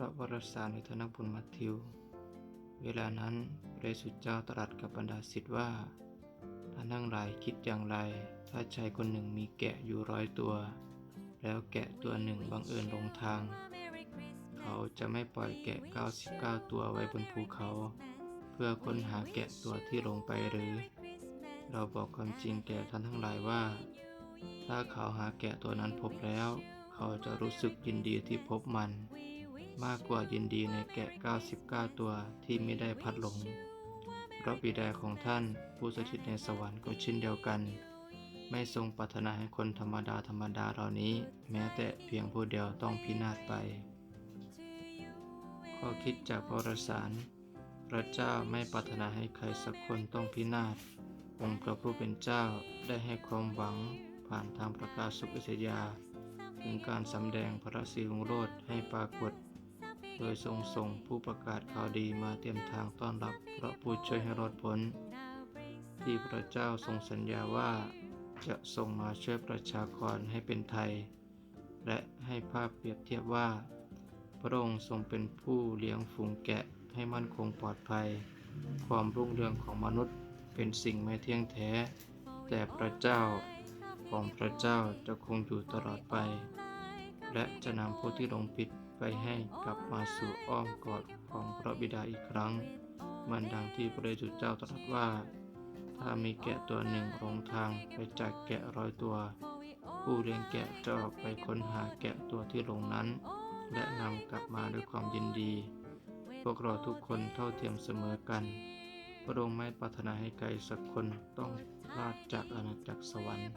พระวรสารในทนบุญมัทธิว เวลานั้นพระเยซูเจ้าตรัสกับบรรดาศิษย์ว่าท่านทั้งหลายคิดอย่างไร ถ้าชายคนหนึ่งมีแกะอยู่ร้อยตัว แล้วแกะตัวหนึ่งบังเอิญลงทาง เขาจะไม่ปล่อยแกะ 99 ตัวไว้บนภูเขา เพื่อค้นหาแกะตัวที่ลงไปหรือ เราบอกความจริงแก่ท่านทั้งหลายว่า ถ้าเขาหาแกะตัวนั้นพบแล้ว เขาจะรู้สึกยินดีที่พบมัน มากกว่ายินดีในแกะ 99 ตัวที่ไม่ได้พัดหลงเพราะบิดาของท่านผู้สถิตในสวรรค์ก็เช่นเดียวกัน ไม่ทรงปรารถนาให้คนธรรมดาธรรมดาเหล่านี้ แม้แต่เพียงผู้เดียวต้องพินาศไป ข้อคิดจากพระสารพระเจ้าไม่ปรารถนาให้ใครสักคนต้องพินาศ องค์พระผู้เป็นเจ้าได้ให้ความหวังผ่านทางประกาศสุขอิสยาถึงการสำแดงพระสิรุงโรธให้ปรากฏ โดยทรงส่งผู้ประกาศข่าวดีมาเตรียมทางต้อนรับพระผู้ช่วยให้รอดพ้น ที่พระเจ้าทรงสัญญาว่าจะส่งมาช่วยประชากรให้เป็นไทย และให้ภาพเปรียบเทียบว่า พระองค์ทรงเป็นผู้เลี้ยงฝูงแกะให้มั่นคงปลอดภัย ความรุ่งเรืองของมนุษย์เป็นสิ่งไม่เที่ยงแท้ แต่พระเจ้าของพระเจ้าจะคงอยู่ตลอดไป และจะนำผู้ที่หลงผิดไปให้กลับมาสู่อ้อมกอดของพระบิดาอีกครั้ง มันดังที่พระเยซูเจ้าตรัสว่า ถ้ามีแกะตัวหนึ่งหลงทางไปจากแกะร้อยตัว ผู้เลี้ยงแกะจะออกไปค้นหาแกะตัวที่หลงนั้น และนำกลับมาด้วยความยินดี พวกเราทุกคนเท่าเทียมเสมอกัน พระองค์ไม่ปรารถนาให้ใครสักคนต้องพลาดจากอาณาจักรสวรรค์